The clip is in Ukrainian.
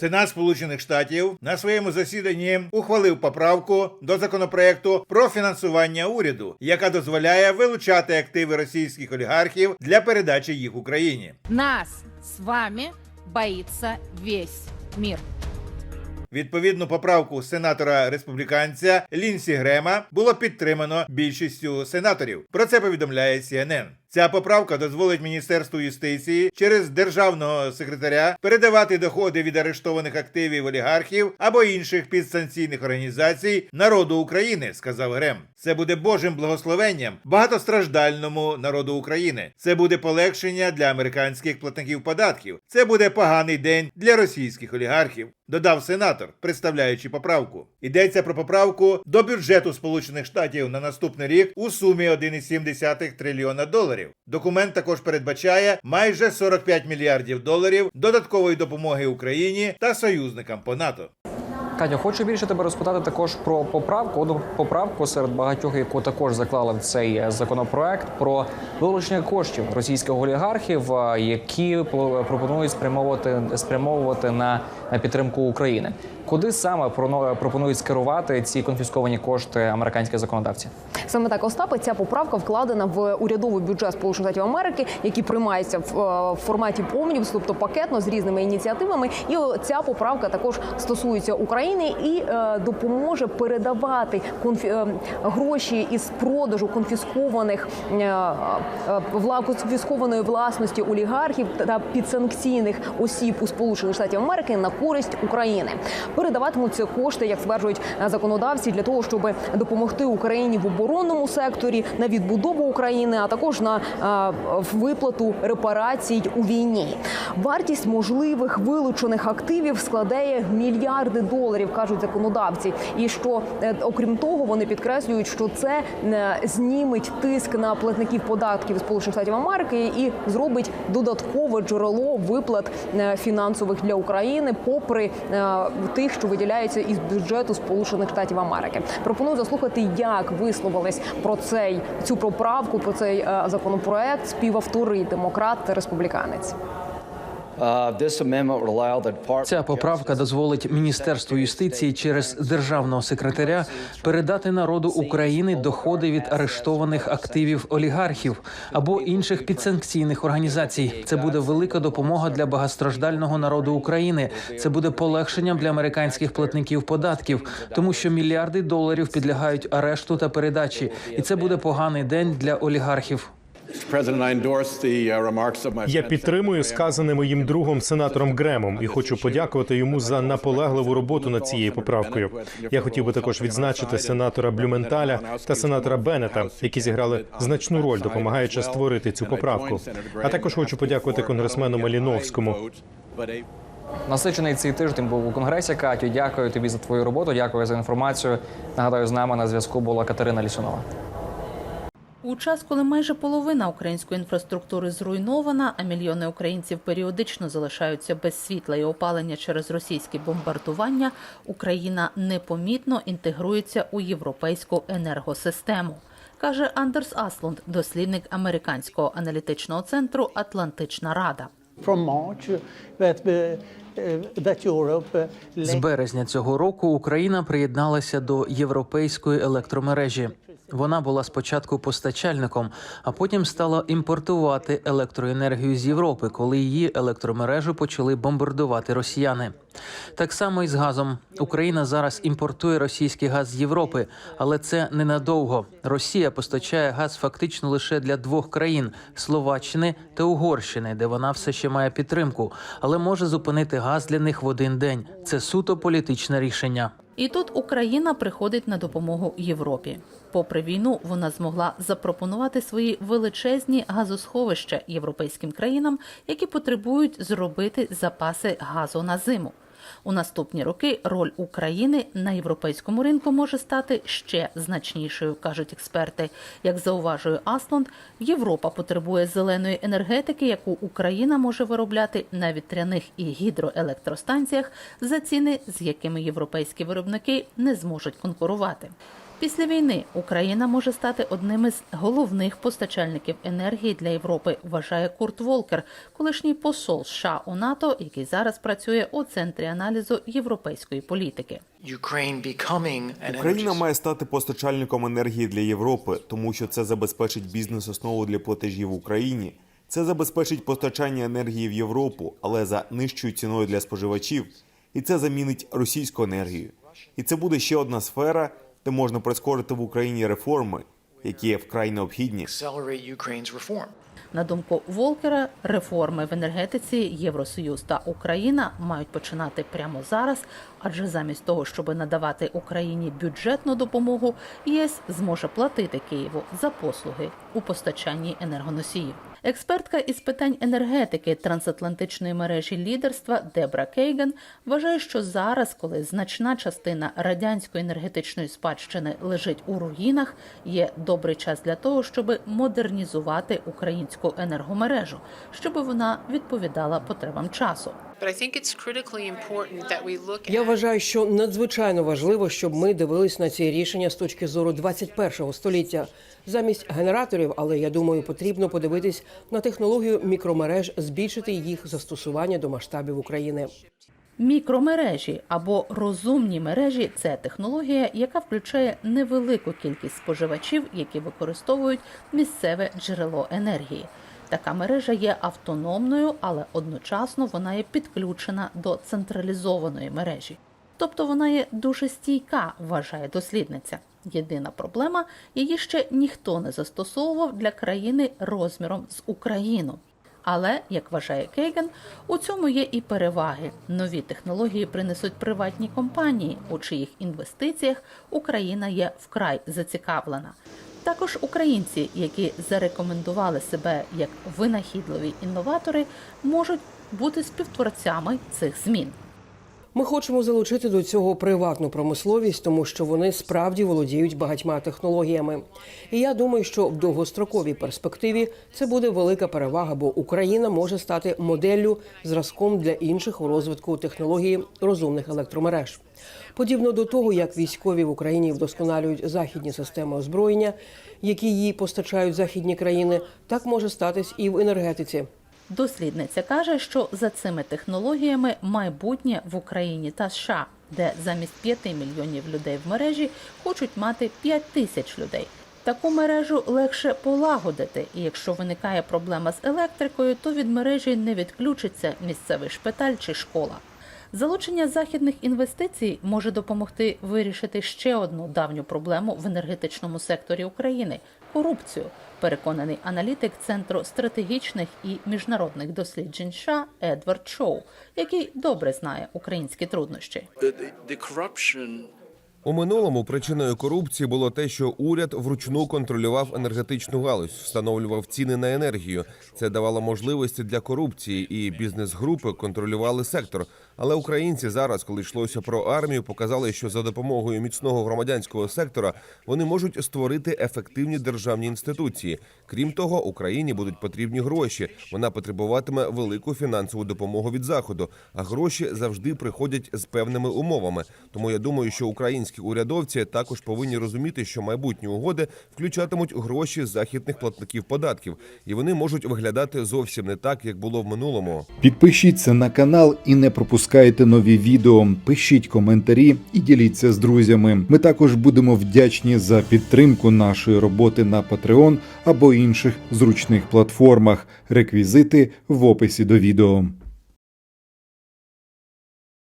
Сенат Сполучених Штатів на своєму засіданні ухвалив поправку до законопроекту про фінансування уряду, яка дозволяє вилучати активи російських олігархів для передачі їх Україні. Нас с вами боится весь мир. Відповідну поправку сенатора республіканця Лінсі Грема було підтримано більшістю сенаторів. Про це повідомляє CNN. Ця поправка дозволить Міністерству юстиції через державного секретаря передавати доходи від арештованих активів олігархів або інших підстанційних організацій народу України, сказав Грем. Це буде Божим благословенням багатостраждальному народу України. Це буде полегшення для американських платників податків. Це буде поганий день для російських олігархів. Додав сенатор, представляючи поправку. Йдеться про поправку до бюджету Сполучених Штатів на наступний рік у сумі 1,7 трильйона доларів. Документ також передбачає майже 45 мільярдів доларів додаткової допомоги Україні та союзникам по НАТО. Катю, хочу більше тебе розпитати також про поправку. Одну поправку серед багатьох, яку також заклали в цей законопроект про вилучення коштів російських олігархів, які по- пропонують спрямовувати спрямовувати на, на підтримку України. Куди саме пропонують скерувати ці конфісковані кошти американські законодавці? Саме так Остапе, ця поправка вкладена в урядовий бюджет Сполучених Штатів Америки, який приймається в, е, форматі помнів, тобто пакетно з різними ініціативами. І ця поправка також стосується України і е, допоможе передавати конфі... е, гроші із продажу конфіскованих конфіскованої власності олігархів та підсанкційних осіб у Сполучених Штатів Америки на користь України. Передаватимуться кошти, як стверджують е, законодавці, для того, щоб допомогти Україні в оборонному секторі на відбудову України, а також на е, виплату репарацій у війні. Вартість можливих вилучених активів складає мільярди доларів, кажуть законодавці. І що е, окрім того, вони підкреслюють, що це зніметь тиск на платників податків Сполучених Штатів Америки і зробить додаткове джерело виплат фінансових для України, попри е, тих, що виділяються із бюджету Сполучених Штатів Америки. Пропоную заслухати, як висловились про цей цю поправку, про цей е, законопроект співавтори демократ та республіканець. Ця поправка дозволить Міністерству юстиції через державного секретаря передати народу України доходи від арештованих активів олігархів або інших підсанкційних організацій. Це буде велика допомога для багатостраждального народу України. Це буде полегшенням для американських платників податків, тому що мільярди доларів підлягають арешту та передачі, і це буде поганий день для олігархів. Я підтримую сказане моїм другом сенатором Гремом і хочу подякувати йому за наполегливу роботу над цією поправкою. Я хотів би також відзначити сенатора Блюменталя та сенатора Беннета, які зіграли значну роль, допомагаючи створити цю поправку. А також хочу подякувати конгресмену Маліновському. Насичений цей тиждень був у конгресі. Катю, дякую тобі за твою роботу. Дякую за інформацію. Нагадаю, з нами на зв'язку була Катерина Лісунова. У час, коли майже половина української інфраструктури зруйнована, а мільйони українців періодично залишаються без світла і опалення через російські бомбардування, Україна непомітно інтегрується у європейську енергосистему, каже Андерс Аслунд, дослідник американського аналітичного центру Атлантична Рада. uh, uh, uh, З березня цього року Україна приєдналася до європейської електромережі. Вона була спочатку постачальником, а потім стала імпортувати електроенергію з Європи, коли її електромережу почали бомбардувати росіяни. Так само і з газом. Україна зараз імпортує російський газ з Європи, але це ненадовго. Росія постачає газ фактично лише для двох країн Словаччини та Угорщини, де вона все ще має підтримку, але може зупинити газ для них в один день. Це суто політичне рішення. І тут Україна приходить на допомогу Європі. Попри війну, вона змогла запропонувати свої величезні газосховища європейським країнам, які потребують зробити запаси газу на зиму. У наступні роки роль України на європейському ринку може стати ще значнішою, кажуть експерти. Як зауважує Асланд, Європа потребує зеленої енергетики, яку Україна може виробляти на вітряних і гідроелектростанціях за ціни, з якими європейські виробники не зможуть конкурувати. Після війни Україна може стати одним із головних постачальників енергії для Європи, вважає Курт Волкер, колишній посол США у НАТО, який зараз працює у центрі аналізу європейської політики. Україна має стати постачальником енергії для Європи, тому що це забезпечить бізнес-основу для платежів в Україні. Це забезпечить постачання енергії в Європу, але за нижчою ціною для споживачів, і це замінить російську енергію. І це буде ще одна сфера, де можна прискорити в Україні реформи, які вкрай необхідні. На думку Волкера, реформи в енергетиці Євросоюз та Україна мають починати прямо зараз, адже замість того, щоб надавати Україні бюджетну допомогу, ЄС зможе платити Києву за послуги у постачанні енергоносіїв. Експертка із питань енергетики трансатлантичної мережі лідерства Дебра Кейган вважає, що зараз, коли значна частина радянської енергетичної спадщини лежить у руїнах, є добрий час для того, щоб модернізувати українську енергомережу, щоб вона відповідала потребам часу. But I think it's critically important that we look Я вважаю, що надзвичайно важливо, щоб ми дивились на ці рішення з точки зору 21-го століття. Замість генераторів, але я думаю, потрібно подивитись на технологію мікромереж, збільшити їх застосування до масштабів України. Мікромережі або розумні мережі це технологія, яка включає невелику кількість споживачів, які використовують місцеве джерело енергії. Така мережа є автономною, але одночасно вона є підключена до централізованої мережі. Тобто вона є дуже стійка, вважає дослідниця. Єдина проблема її ще ніхто не застосовував для країни розміром з Україну. Але, як вважає Кейген, у цьому є і переваги. Нові технології принесуть приватні компанії, у чиїх інвестиціях Україна є вкрай зацікавлена. Також українці, які зарекомендували себе як винахідливі інноватори, можуть бути співтворцями цих змін. Ми хочемо залучити до цього приватну промисловість, тому що вони справді володіють багатьма технологіями. І я думаю, що в довгостроковій перспективі це буде велика перевага, бо Україна може стати моделлю зразком для інших у розвитку технології розумних електромереж. Подібно до того, як військові в Україні вдосконалюють західні системи озброєння, які їй постачають західні країни, так може статись і в енергетиці. Дослідниця каже, що за цими технологіями майбутнє в Україні та США, де замість 5 мільйонів людей в мережі хочуть мати 5 тисяч людей. Таку мережу легше полагодити, і якщо виникає проблема з електрикою, то від мережі не відключиться місцевий шпиталь чи школа. Залучення західних інвестицій може допомогти вирішити ще одну давню проблему в енергетичному секторі України корупцію. Переконаний аналітик Центру стратегічних і міжнародних досліджень США Едвард Шоу, який добре знає українські труднощі. У минулому причиною корупції було те, що уряд вручну контролював енергетичну галузь, встановлював ціни на енергію. Це давало можливості для корупції, і бізнес-групи контролювали сектор. Але українці зараз, коли йшлося про армію, показали, що за допомогою міцного громадянського сектора вони можуть створити ефективні державні інституції. Крім того, Україні будуть потрібні гроші. Вона потребуватиме велику фінансову допомогу від заходу. А гроші завжди приходять з певними умовами. Тому я думаю, що українські урядовці також повинні розуміти, що майбутні угоди включатимуть гроші західних платників податків, і вони можуть виглядати зовсім не так, як було в минулому. Підпишіться на канал і не пропускайте нові відео. Пишіть коментарі і діліться з друзями. Ми також будемо вдячні за підтримку нашої роботи на Patreon або інших зручних платформах. Реквізити в описі до відео.